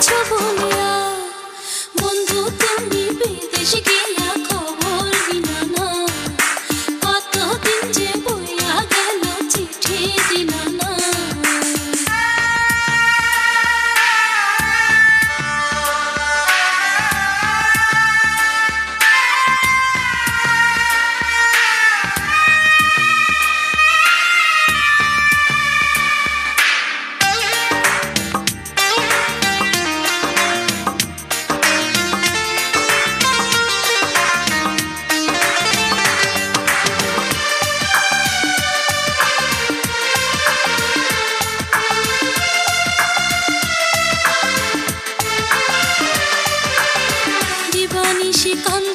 秋风 দিবানিশি কান